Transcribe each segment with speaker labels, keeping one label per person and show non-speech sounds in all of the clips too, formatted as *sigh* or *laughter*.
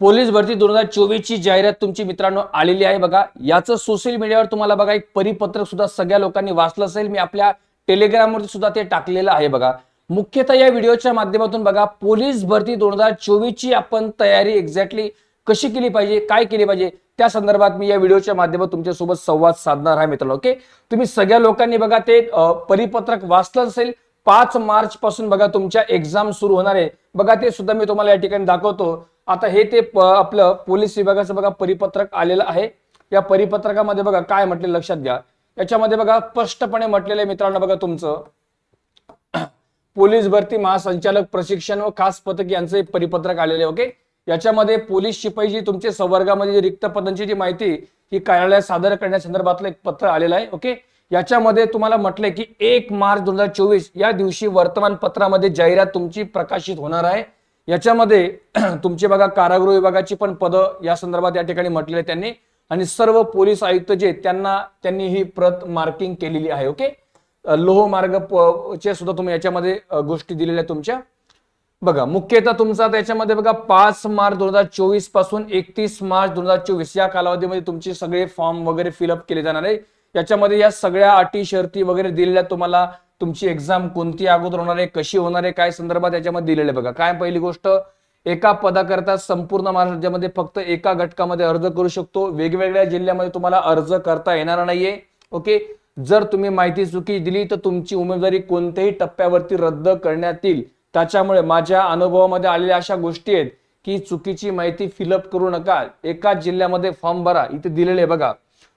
Speaker 1: Police भरती दोन हजार चोवीसची जाहिरात तुमची मित्रांनो आलेली आहे. बघा याचं सोशल मीडियावर तुम्हाला बघा एक परिपत्रक सुद्धा सगळ्या लोकांनी वाचलं असेल. मी आपल्या टेलिग्रामवरती सुद्धा ते टाकलेलं आहे बघा. मुख्यतः या व्हिडिओच्या माध्यमातून बघा पोलीस भरती दोन हजार चोवीस ची आपण तयारी एक्झॅक्टली कशी केली पाहिजे काय केली पाहिजे त्या संदर्भात मी या व्हिडिओच्या माध्यमातून तुमच्यासोबत संवाद साधणार आहे मित्रांनो ओके तुम्ही सगळ्या लोकांनी बघा ते परिपत्रक वाचलं असेल पाच मार्च पासून बघा तुमच्या एक्झाम सुरू होणार आहे. बघा ते सुद्धा मी तुम्हाला या ठिकाणी दाखवतो. आता हे ते प- आपलं पोलीस विभागाचं बघा परिपत्रक आलेलं आहे. या परिपत्रकामध्ये बघा काय म्हटले लक्षात घ्या. याच्यामध्ये बघा स्पष्टपणे म्हटलेलं आहे मित्रांनो बघा तुमचं. पोलीस भरती महासंचालक प्रशिक्षण व खास पथक यांचं एक परिपत्रक आलेले आहे ओके? याच्यामध्ये पोलीस शिपाई जी तुमचे संवर्गामध्ये जी रिक्त पदांची जी माहिती ही कार्यालयात सादर करण्यासंदर्भातलं एक पत्र आलेलं आहे ओके? याच्यामध्ये तुम्हाला म्हटलंय की एक मार्च दोन हजार चोवीस या दिवशी वर्तमानपत्रामध्ये जाहिरात तुमची प्रकाशित होणार आहे. याच्यामध्ये *clears throat* तुमचे बघा कारागृह विभागाची पण पदं या संदर्भात या ठिकाणी म्हटलेले त्यांनी. आणि सर्व पोलीस आयुक्त जे त्यांना त्यांनी ही प्रत मार्किंग केलेली आहे ओके? लोह मार्ग चे सुद्धा तुम्ही याच्यामध्ये गोष्टी दिलेल्या आहेत तुमच्या. बघा मुख्यतः तुमचा त्याच्यामध्ये बघा पाच मार्च दोन हजार चोवीसपासून एकतीस मार्च दोन हजार चोवीस या कालावधीमध्ये तुमचे सगळे फॉर्म वगैरे फिलअप केले जाणार आहे. याच्यामध्ये या सगळ्या अटी शर्ती वगैरे दिलेल्या तुम्हाला. तुमची एक्झाम कोणती अगोदर होणार आहे कशी होणार आहे काय संदर्भात याच्यामध्ये दिलेले बघा. काय पहिली गोष्ट एका पदाकरता संपूर्ण महाराष्ट्रामध्ये फक्त एका घटकामध्ये अर्ज करू शकतो. वेगवेगळ्या जिल्ह्यामध्ये तुम्हाला अर्ज करता येणार नाहीये. ओके? जर तुम्ही माहिती चुकी दिली तर तुमची उमेदवारी कोणत्याही टप्प्यावरती रद्द करण्यात येईल. त्याच्यामुळे माझ्या अनुभवामध्ये आलेल्या अशा गोष्टी आहेत की चुकीची माहिती फिलअप करू नका. एकाच जिल्ह्यामध्ये फॉर्म भरा. इथे दिलेले आहे बघा.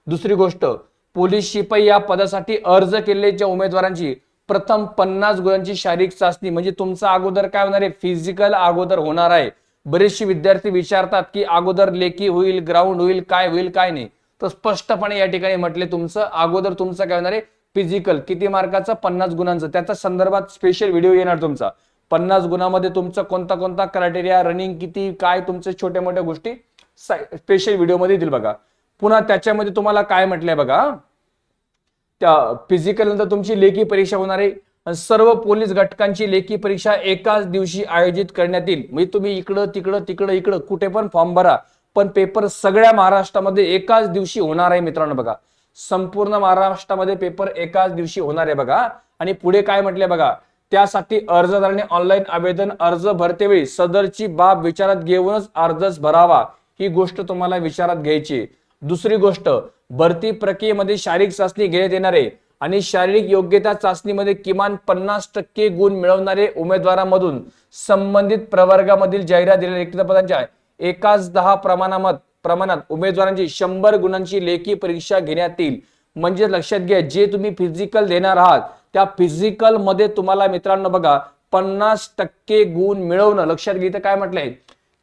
Speaker 1: दुसरी गोष्ट पोलीस शिपाई या पदासाठी अर्ज केलेल्या उमेदवारांची प्रथम पन्नास गुणांची शारीरिक चाचणी. म्हणजे तुमचा अगोदर काय होणार आहे? फिजिकल अगोदर होणार आहे. बरेचसे विद्यार्थी विचारतात की अगोदर लेखी होईल ग्राउंड होईल काय होईल काय नाही. तर स्पष्टपणे या ठिकाणी म्हटले तुमचं अगोदर तुमचं काय होणार आहे? फिजिकल किती मार्काचं? पन्नास गुणांचं. त्याच्या संदर्भात स्पेशल व्हिडिओ येणार तुमचा. पन्नास गुणामध्ये तुमचा कोणता कोणता क्रायटेरिया रनिंग किती काय तुमचे छोट्या मोठ्या गोष्टी स्पेशल व्हिडिओमध्ये येतील बघा. पुन्हा त्याच्यामध्ये तुम्हाला काय म्हटलंय बघा? त्या फिजिकल नंतर तुमची लेखी परीक्षा होणार आहे. आणि सर्व पोलीस घटकांची लेखी परीक्षा एकाच दिवशी आयोजित करण्यात येईल. म्हणजे तुम्ही इकडं तिकडं तिकडं इकडं कुठे पण फॉर्म भरा. पण पेपर सगळ्या महाराष्ट्रामध्ये एकाच दिवशी होणार आहे मित्रांनो बघा. संपूर्ण महाराष्ट्रामध्ये पेपर एकाच दिवशी होणार आहे बघा. आणि पुढे काय म्हटले बघा. त्यासाठी अर्जदाराने ऑनलाईन आवेदन अर्ज भरतेवेळी सदरची बाब विचारात घेऊनच अर्जच भरावा. ही गोष्ट तुम्हाला विचारात घ्यायची दुसरी गोष्ट भरती प्रक्रियेमध्ये शारीरिक चाचणी घेण्यात येणार आहे आणि शारीरिक योग्यता चाचणीमध्ये किमान पन्नास टक्के गुण मिळवणारे उमेदवारांमधून संबंधित प्रवर्गामधील जाहिरात दिलेल्या रिक्त पदांच्या एकाच दहा प्रमाणात प्रमाणात उमेदवारांची शंभर गुणांची लेखी परीक्षा घेण्यात येईल. म्हणजे लक्षात घ्या जे तुम्ही फिजिकल देणार आहात त्या फिजिकलमध्ये तुम्हाला मित्रांनो बघा पन्नास टक्के गुण मिळवणं लक्षात घेतं काय म्हटलंय?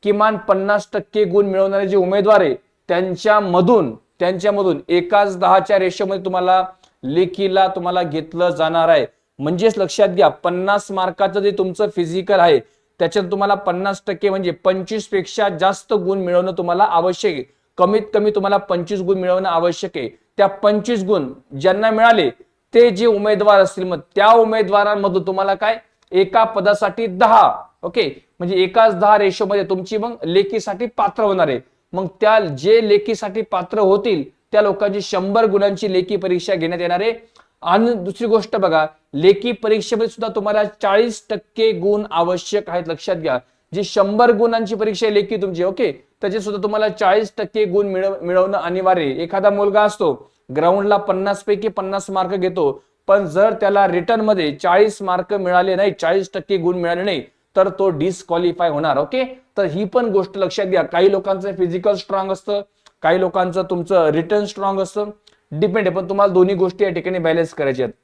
Speaker 1: किमान पन्नास टक्के गुण मिळवणारे जे उमेदवार आहे त्यांच्यामधून त्यांच्यामधून एकाच दहाच्या रेषेमध्ये तुम्हाला लेखीला तुम्हाला घेतलं जाणार आहे. म्हणजेच लक्षात घ्या पन्नास मार्काचं जे तुमचं फिजिकल आहे त्याच्यात तुम्हाला पन्नास टक्के म्हणजे पंचवीसपेक्षा जास्त गुण मिळवणं तुम्हाला आवश्यक आहे. कमीत कमी तुम्हाला पंचवीस गुण मिळवणं आवश्यक आहे. त्या पंचवीस गुण ज्यांना मिळाले ते जे उमेदवार असतील मग त्या उमेदवारांमधून तुम्हाला काय? एका पदासाठी दहा. ओके? म्हणजे एकाच दहा रेशोमध्ये तुमची मग लेखीसाठी पात्र होणार आहे. मग त्या जे लेखीसाठी पात्र होतील त्या लोकांची शंभर गुणांची लेखी परीक्षा घेण्यात येणार आहे. आणि दुसरी गोष्ट बघा लेखी परीक्षेमध्ये सुद्धा तुम्हाला चाळीस टक्के गुण आवश्यक आहेत लक्षात घ्या. जी शंभर गुणांची परीक्षा आहे लेखी तुमची ओके? त्याचे सुद्धा तुम्हाला चाळीस टक्के गुण मिळवणं अनिवार्य आहे. एखादा मुलगा असतो ग्राउंडला पन्नास पैकी पन्नास मार्क घेतो पण जर त्याला रिटर्नमध्ये चाळीस मार्क मिळाले नाही चाळीस टक्के गुण मिळाले नाही तर तो डिस्क्वालिफाय होणार ओके तर ही पण गोष्ट लक्षात घ्या. काही लोकांचं फिजिकल स्ट्रॉंग असतं काही लोकांचं तुमचं रिटर्न स्ट्रॉंग असतं. डिपेंड आहे पण तुम्हाला दोन्ही गोष्टी या ठिकाणी बॅलेन्स करायच्या आहेत.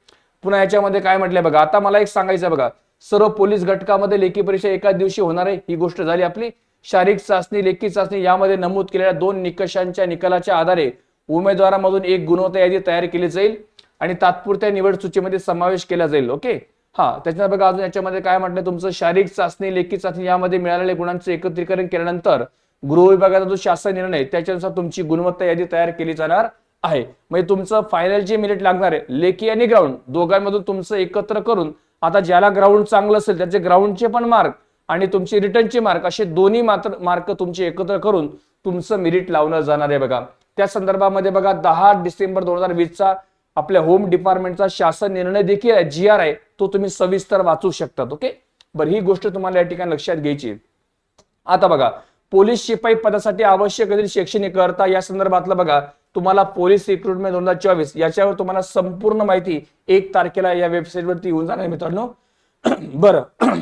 Speaker 1: पुन्हा याच्यामध्ये काय म्हटलंय बघा आता मला एक सांगायचं आहे बघा. सर्व पोलीस घटकामध्ये लेखी परीक्षा एकाच दिवशी होणार आहे ही गोष्ट झाली आपली. शारीरिक चाचणी लेखी चाचणी यामध्ये नमूद केलेल्या दोन निकषांच्या निकालाच्या आधारे उमेदवारामधून एक गुणवत्ता यादी तयार केली जाईल आणि तात्पुरत्या निवड सूचीमध्ये समावेश केला जाईल ओके हा त्याच्यानंतर बघा अजून याच्यामध्ये काय म्हटलं तुमचं शारीरिक चाचणी लेखी चाचणी यामध्ये मिळालेल्या गुणांचं एकत्रीकरण केल्यानंतर गृह विभागाचा जो शासन निर्णय त्याच्यानुसार तुमची गुणवत्ता यादी तयार केली जाणार आहे. म्हणजे तुमचं फायनल जे मिनिट लागणार आहे लेखी आणि ग्राउंड दोघांमधून तुमचं एकत्र करून आता ज्याला ग्राउंड चांगलं असेल त्याचे ग्राउंडचे पण मार्क आणि तुमचे रिटर्नचे मार्क असे दोन्ही मात्र मार्क तुमचे एकत्र करून तुमचं मेरिट लावलं जाणार आहे बघा. त्या संदर्भामध्ये बघा दहा डिसेंबर दोन हजार वीसचा आपल्या होम डिपार्टमेंटचा शासन निर्णय देखील आहे जी आर आहे तो तुम्ही सविस्तर वाचू शकतात ओके? बरं ही गोष्ट तुम्हाला या ठिकाणी लक्षात घ्यायची आता बघा पोलीस शिपाई पदासाठी आवश्यक असलेली शैक्षणिक अर्हता या संदर्भातलं बघा तुम्हाला पोलीस रिक्रुटमेंट दोन हजार चोवीस याच्यावर तुम्हाला संपूर्ण माहिती एक तारखेला या वेबसाईटवरती येऊन जाणार मित्रांनो. *clears throat* बरं *clears throat*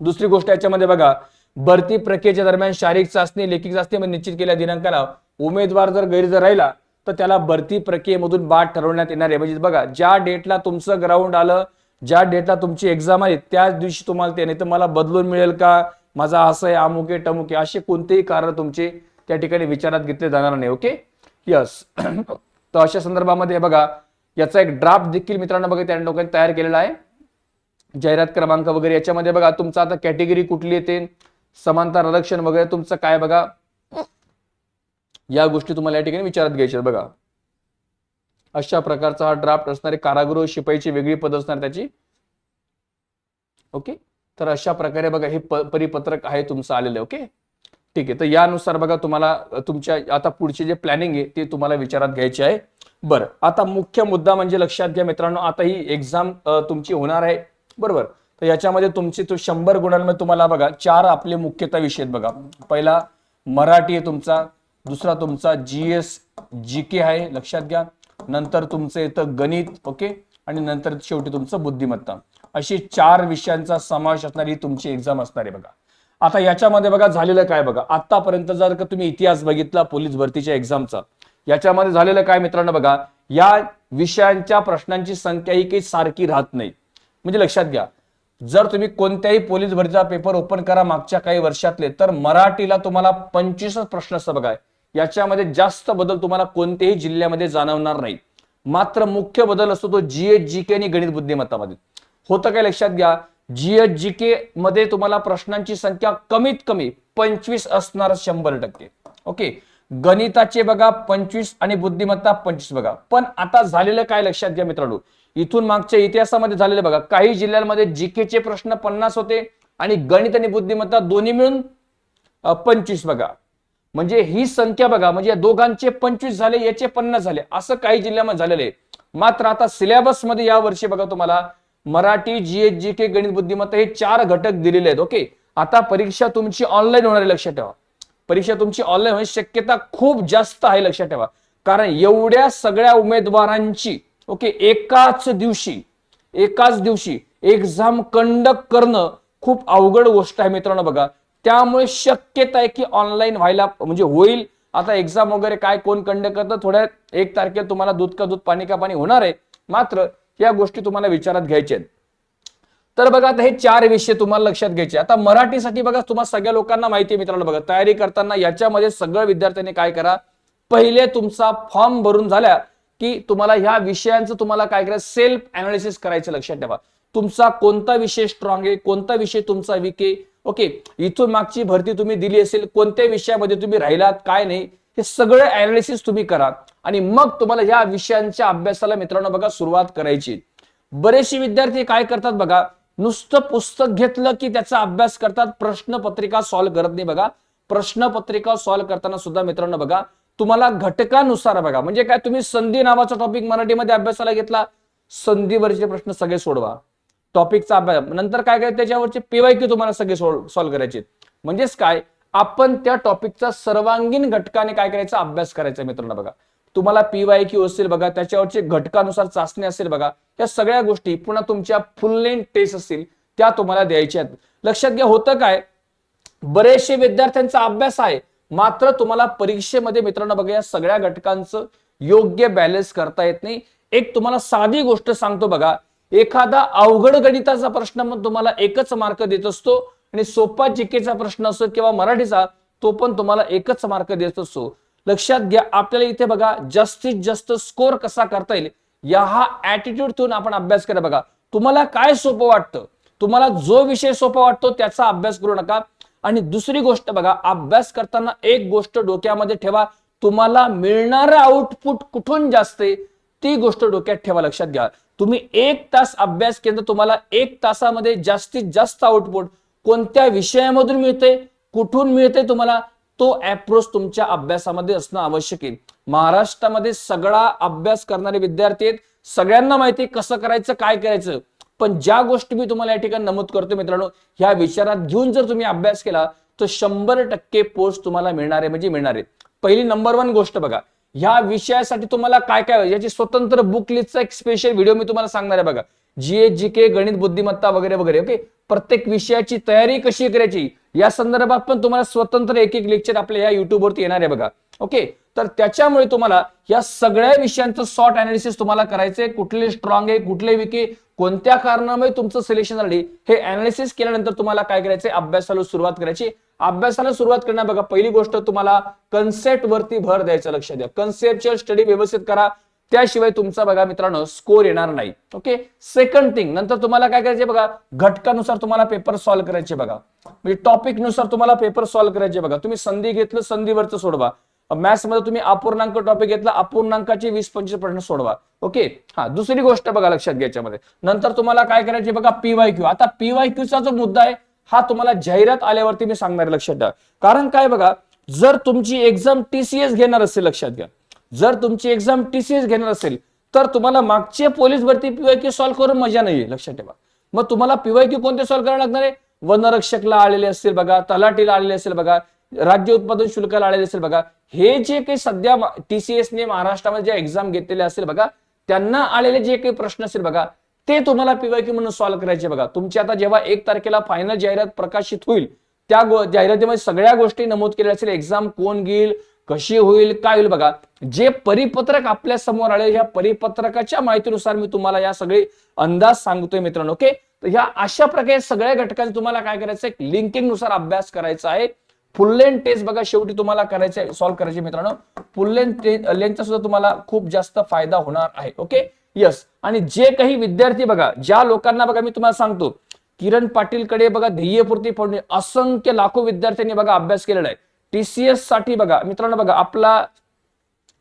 Speaker 1: दुसरी गोष्ट याच्यामध्ये बघा भरती प्रक्रियेच्या दरम्यान शारीरिक चाचणी लेखिक चाचणी निश्चित केल्या दिनांकाला उमेदवार जर गैरहजर राहिला तर त्याला भरती प्रक्रियेमधून बाद ठरवण्यात येणार आहे. म्हणजे बघा ज्या डेटला तुमचं ग्राउंड आलं ज्या डेटला तुमची एक्झाम आहे त्याच दिवशी तुम्हाला ते नाही तर मला बदलून मिळेल का? माझा असं आहे अमुके टमुके असे कोणतेही कारण तुमचे त्या ठिकाणी विचारात घेतले जाणार नाही ओके यस *clears throat* तर अशा संदर्भामध्ये बघा याचा एक ड्राफ्ट देखील मित्रांनो बघा त्या लोकांनी तयार केलेला आहे. जाहिरात क्रमांक वगैरे याच्यामध्ये बघा तुमचा आता कॅटेगरी कुठली येते? समांतर आरक्षण वगैरे तुमचं काय बघा? या गोष्टी तुम्हाला या ठिकाणी विचारात घ्यायच्या बघा. अशा प्रकारचा हा ड्राफ्ट असणारे कारागृह शिपाईची वेगळी पद असणार त्याची. ओके? तर अशा प्रकारे बघा हे प- परिपत्रक आहे तुमचं आलेलं आहे ओके? ठीक आहे. तर यानुसार बघा तुम्हाला तुमच्या आता पुढचे जे प्लॅनिंग आहे ते तुम्हाला विचारात घ्यायचे आहे. बरं. आता मुख्य मुद्दा म्हणजे लक्षात घ्या मित्रांनो आता ही एक्झाम तुमची होणार आहे. बरोबर? तर याच्यामध्ये तुमचे तो शंभर गुणांमध्ये तुम्हाला बघा चार आपले मुख्यतः विषय आहेत बघा. पहिला मराठी आहे तुमचा. दुसरा तुमचा जी एस जी के आहे लक्षात घ्या. नंतर तुमचं येतं गणित ओके? आणि नंतर शेवटी तुमचं बुद्धिमत्ता. अशी चार विषयांचा समावेश असणारी तुमची एक्झाम असणार आहे बघा. आता याच्यामध्ये बघा झालेलं काय बघा. आतापर्यंत जर का तुम्ही इतिहास बघितला पोलीस भरतीच्या एक्झामचा याच्यामध्ये झालेलं काय मित्रांनो बघा? या विषयांच्या प्रश्नांची संख्या ही काही सारखी राहत नाही. म्हणजे लक्षात घ्या. जर तुम्ही कोणत्याही पोलीस भरतीचा पेपर ओपन करा मागच्या काही वर्षातले तर मराठीला तुम्हाला पंचवीसच प्रश्न असतं बघा. याच्यामध्ये जास्त बदल तुम्हाला कोणत्याही जिल्ह्यामध्ये जाणवणार नाही. मात्र मुख्य बदल असतो तो जीएच जी के आणि गणित बुद्धिमत्तामध्ये. होतं काय लक्षात घ्या जीएच जी के मध्ये तुम्हाला प्रश्नांची संख्या कमीत कमी पंचवीस असणार शंभर टक्के. ओके? गणिताचे बघा पंचवीस आणि बुद्धिमत्ता पंचवीस बघा. पण आता झालेलं काय लक्षात घ्या मित्रांनो? इथून मागच्या इतिहासामध्ये झालेले बघा काही जिल्ह्यांमध्ये जीकेचे प्रश्न पन्नास होते आणि गणित आणि बुद्धिमत्ता दोन्ही मिळून पंचवीस बघा. म्हणजे ही संख्या बघा म्हणजे या दोघांचे पंचवीस झाले याचे पन्नास झाले असं काही जिल्ह्यामध्ये झालेलं आहे. मात्र आता सिलेबसमध्ये या वर्षी बघा तुम्हाला मराठी जीएच जी के गणित बुद्धिमत्ता हे चार घटक दिलेले आहेत ओके? आता परीक्षा तुमची ऑनलाईन होणार आहे लक्षात ठेवा. परीक्षा तुमची ऑनलाईन होण्याची शक्यता खूप जास्त आहे लक्षात ठेवा. कारण एवढ्या सगळ्या उमेदवारांची ओके एकाच दिवशी एकाच दिवशी एक्झाम कंडक्ट करणं खूप अवघड गोष्ट आहे मित्रांनो बघा. त्यामुळे शक्यता आहे की ऑनलाईन व्हायला म्हणजे होईल. आता एक्झाम वगैरे काय कोण कंडक्ट करतं थोड्या एक तारखेला तुम्हाला दूध का दूध पाणी का पाणी होणार आहे. मात्र या गोष्टी तुम्हाला विचारात घ्यायच्या आहेत. तर बघा आता हे चार विषय तुम्हाला लक्षात घ्यायचे आता मराठीसाठी बघा तुम्हाला सगळ्या लोकांना माहिती आहे मित्रांनो बघा. तयारी करताना याच्यामध्ये सगळ्या विद्यार्थ्यांनी काय करा पहिले तुमचा फॉर्म भरून झाल्या की तुम्हाला ह्या विषयांचं तुम्हाला काय करायचं? सेल्फ अनालिसिस करायचं लक्षात ठेवा. तुमचा कोणता विषय स्ट्रॉंग आहे? कोणता विषय तुमचा वीक आहे? ओके इथून मागची भरती तुम्ही दिली असेल कोणत्या विषयामध्ये तुम्ही राहिलात काय नाही हे सगळं अनालिसिस तुम्ही करा. आणि मग तुम्हाला या विषयांच्या अभ्यासाला मित्रांनो बघा सुरुवात करायची. बरेचसे विद्यार्थी काय करतात बघा नुसतं पुस्तक घेतलं की त्याचा अभ्यास करतात प्रश्नपत्रिका सॉल्व्ह करत नाही बघा. प्रश्नपत्रिका सॉल्व्ह करताना सुद्धा मित्रांनो बघा तुम्हाला घटकानुसार बघा. म्हणजे काय तुम्ही संधी नावाचा टॉपिक मराठीमध्ये अभ्यासाला घेतला संधीवरचे प्रश्न सगळे सोडवा. टॉपिकचा अभ्यास नंतर काय काय त्याच्यावरचे पीवायक्यू तुम्हाला सगळे सॉल्व्ह करायचे. म्हणजेच काय आपण त्या टॉपिकचा सर्वांगीण घटकाने काय करायचा अभ्यास करायचा मित्रांनो बघा. तुम्हाला पीवाय क्यू असेल बघा त्याच्यावरचे घटकानुसार चाचणी असेल बघा या सगळ्या गोष्टी पुन्हा तुमच्या फुल लेन टेस्ट असतील त्या तुम्हाला द्यायच्या आहेत. लक्षात घ्या होतं काय बरेचसे विद्यार्थ्यांचा अभ्यास आहे मात्र तुम्हाला परीक्षेमध्ये मित्रांनो बघा या सगळ्या घटकांचं योग्य बॅलन्स करता येत नाही. एक तुम्हाला साधी गोष्ट सांगतो बघा एखादा अवघड गणिताचा प्रश्न मग तुम्हाला एकच मार्क देत असतो आणि सोपा जिकेचा प्रश्न असो किंवा मराठीचा तो पण तुम्हाला एकच मार्क देत असतो. लक्षात घ्या आपल्याला इथे बघा जास्तीत जास्त स्कोर कसा करता येईल या हा ऍटिट्यूड ठेवून आपण अभ्यास करा बघा. तुम्हाला काय सोपं वाटतं? तुम्हाला जो विषय सोपा वाटतो त्याचा अभ्यास करू नका. आणि दुसरी गोष्ट बघा अभ्यास करताना एक गोष्ट डोक्यामध्ये ठेवा तुम्हाला मिळणारं आउटपुट कुठून जास्त ती गोष्ट डोक्यात ठेवा लक्षात घ्या. तुम्ही एक तास अभ्यास केला तुम्हाला एक तासामध्ये जास्तीत जास्त आउटपुट कोणत्या विषयामधून मिळते कुठून मिळते तुम्हाला तो अप्रोच तुमच्या अभ्यासामध्ये असणं आवश्यक आहे. महाराष्ट्रामध्ये सगळा अभ्यास करणारे विद्यार्थी आहेत सगळ्यांना माहिती कसं करायचं काय करायचं. पण ज्या गोष्टी मी तुम्हाला या ठिकाणी नमूद करतो मित्रांनो ह्या विचारात घेऊन जर तुम्ही अभ्यास केला तर शंभर टक्के पोस्ट तुम्हाला मिळणार आहे म्हणजे मिळणार आहे पहिली नंबर वन गोष्ट बघा ह्या विषयासाठी तुम्हाला काय काय याची स्वतंत्र बुक लिस्टचा एक स्पेशल व्हिडिओ मी तुम्हाला सांगणार आहे बघा. जीए जी के गणित बुद्धिमत्ता वगैरे वगैरे ओके प्रत्येक विषयाची तयारी कशी करायची? या संदर्भात पण तुम्हाला स्वतंत्र एक एक लेक्चर आपल्या या युट्यूबवरती येणार आहे बघा ओके तर त्याच्यामुळे तुम्हाला या सगळ्या विषयांचं शॉर्ट अनालिसिस तुम्हाला करायचंय. कुठले स्ट्रॉंग आहे कुठले विके कोणत्या कारणामुळे तुमचं सिलेक्शन झाली हे अनालिसिस केल्यानंतर तुम्हाला काय करायचंय? अभ्यासाला सुरुवात करायची. अभ्यासाला सुरुवात करण्या बघा पहिली गोष्ट तुम्हाला कन्सेप्ट वरती भर द्यायचं लक्ष द्या. कन्सेप्टच्या स्टडी व्यवस्थित करा. त्याशिवाय तुमचा बघा मित्रांनो स्कोर येणार नाही. ओके सेकंड थिंग नंतर तुम्हाला काय करायचे बघा घटकानुसार तुम्हाला पेपर सॉल्व्ह करायचे बघा. म्हणजे टॉपिकनुसार तुम्हाला पेपर सॉल्व्ह करायचे बघा. तुम्ही संधी घेतलं संधीवरचं सोडवा. मॅथ्समध्ये तुम्ही अपूर्णांक टॉपिक घेतला अपूर्णांकाचे वीस पंचवीस प्रश्न सोडवा. ओके हा दुसरी गोष्ट बघा लक्षात घ्यायच्यामध्ये नंतर तुम्हाला काय करायचे बघा पीवाय क्यू आता पीवाय क्यूचा जो मुद्दा आहे हा तुम्हाला जाहिरात आल्यावरती मी सांगणार लक्षात घ्या कारण काय बघा जर तुमची एक्झाम टीसीएस घेणार असेल लक्षात घ्या. जर तुमची एक्झाम टीसीएस घेणार असेल तर तुम्हाला मागचे पोलीस भरती पीवाय क्यू सॉल्व्ह करून मजा नाहीये लक्षात ठेवा. मग तुम्हाला पीवाय क्यू कोणते सॉल्व्ह करावे लागणार आहे? वनरक्षकला आलेले असतील बघा तलाटीला आलेले असेल बघा राज्य उत्पादन शुल्काला आलेले असेल बघा. हे जे काही सध्या टीसीएस ने महाराष्ट्रामध्ये ज्या एक्झाम घेतलेले असेल बघा त्यांना आलेले जे काही प्रश्न असेल बघा ते तुम्हाला पीवायक्यू म्हणून सॉल्व्ह करायचे बघा. तुमची आता जेव्हा एक तारखेला फायनल जाहिरात प्रकाशित होईल त्या जाहिरातीमध्ये सगळ्या गोष्टी नमूद केल्या असेल. एक्झाम कोण घेईल कशी होईल काय होईल बघा. जे परिपत्रक आपल्यासमोर आले या परिपत्रकाच्या माहितीनुसार मी तुम्हाला या सगळे अंदाज सांगतोय मित्रांनो ओके तर ह्या अशा प्रकारे सगळ्या घटकांचे तुम्हाला काय करायचं आहे लिंकिंगनुसार अभ्यास करायचा आहे. फुल लेंथ टेस्ट बघा शेवटी तुम्हाला करायचे सॉल्व्ह करायचे मित्रांनो. फुल लेंथ लेंथचा सुद्धा तुम्हाला खूप जास्त फायदा होणार आहे ओके यस आणि जे काही विद्यार्थी बघा ज्या लोकांना बघा मी तुम्हाला सांगतो किरण पाटीलकडे बघा ध्येयपूर्ती पडणे असंख्य लाखो विद्यार्थ्यांनी बघा अभ्यास केलेला आहे. टीसीएससाठी बघा मित्रांनो बघा आपला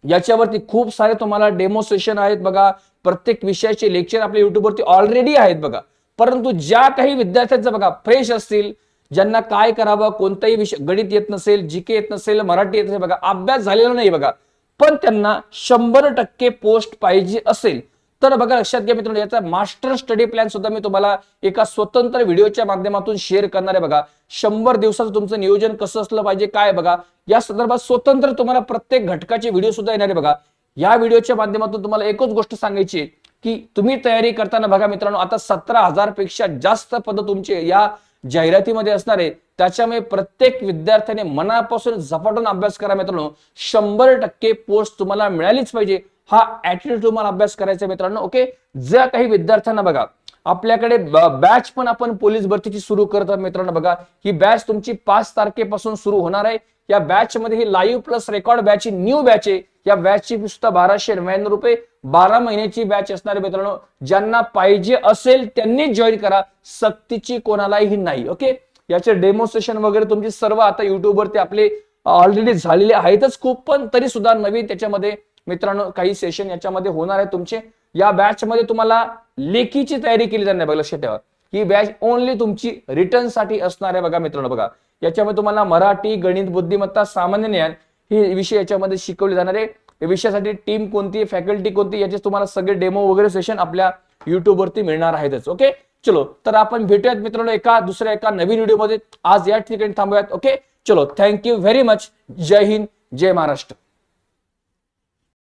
Speaker 1: याच्यावरती खूप सारे तुम्हाला डेमोस्ट्रेशन आहेत बघा प्रत्येक विषयाचे लेक्चर आपल्या युट्यूबवरती ऑलरेडी आहेत बघा. परंतु ज्या काही विद्यार्थ्यांचं बघा फ्रेश असतील ज्यांना काय करावं कोणताही विषय गणित येत नसेल जीके येत नसेल मराठी येत नसेल बघा अभ्यास झालेला नाही बघा. पण त्यांना शंभर टक्के पोस्ट पाहिजे असेल. तर बघा लक्षात घ्या मित्रांनो याचा मास्टर स्टडी प्लॅन सुद्धा मी तुम्हाला एका स्वतंत्र व्हिडिओच्या माध्यमातून शेअर करणार आहे बघा. शंभर दिवसाचं तुमचं नियोजन कसं असलं पाहिजे काय बघा. या संदर्भात स्वतंत्र तुम्हाला प्रत्येक घटकाचे व्हिडिओ सुद्धा येणार आहे बघा. या व्हिडिओच्या माध्यमातून तुम्हाला एकच गोष्ट सांगायची की तुम्ही तयारी करताना बघा मित्रांनो आता सतरा हजारपेक्षा जास्त पद तुमचे या जाहिरातीमध्ये असणार आहे त्याच्यामुळे प्रत्येक विद्यार्थ्याने मनापासून झपाटून अभ्यास करा मित्रांनो. शंभर टक्के पोस्ट तुम्हाला मिळालीच पाहिजे. हा ऍटिट्यूड तुम्हाला अभ्यास करायचा मित्रांनो ओके ज्या काही विद्यार्थ्यांना बघा आपल्याकडे बॅच पण आपण पोलीस भरतीची सुरू करत आहोत मित्रांनो बघा. ही बॅच तुमची पाच तारखेपासून सुरू होणार आहे. या बॅच मध्ये ही लाईव्ह प्लस रेकॉर्ड बॅच ही न्यू बॅच आहे. या बॅचची सुद्धा बाराशे नव्याण्णव रुपये. बारा महिन्याची बॅच असणारे मित्रांनो ज्यांना पाहिजे असेल त्यांनी जॉईन करा. सक्तीची कोणालाही नाही ओके याचे डेमॉन्स्ट्रेशन वगैरे तुमचे सर्व आता युट्यूबवरती आपले ऑलरेडी झालेले आहेतच खूप पण तरी सुद्धा नवीन त्याच्यामध्ये मित्रांनो काही सेशन याच्यामध्ये होणार आहे तुमचे. या बॅच मध्ये तुम्हाला लेखीची तयारी केली जाणार बघा लक्षात ठेवा ही बॅच ओनली तुमची रिटर्नसाठी असणार आहे बघा मित्रांनो बघा. याच्यामध्ये तुम्हाला मराठी गणित बुद्धिमत्ता सामान्य ज्ञान हे विषय याच्यामध्ये शिकवले जाणार आहे. विषयासाठी टीम कोणती फॅकल्टी कोणती याचे तुम्हाला सगळे डेमो वगैरे सेशन आपल्या युट्यूबवरती मिळणार आहेतच ओके चलो तर आपण भेटूयात मित्रांनो एका दुसऱ्या एका नवीन व्हिडिओमध्ये आज या ठिकाणी थांबूयात ओके चलो थँक्यू व्हेरी मच जय हिंद जय महाराष्ट्र.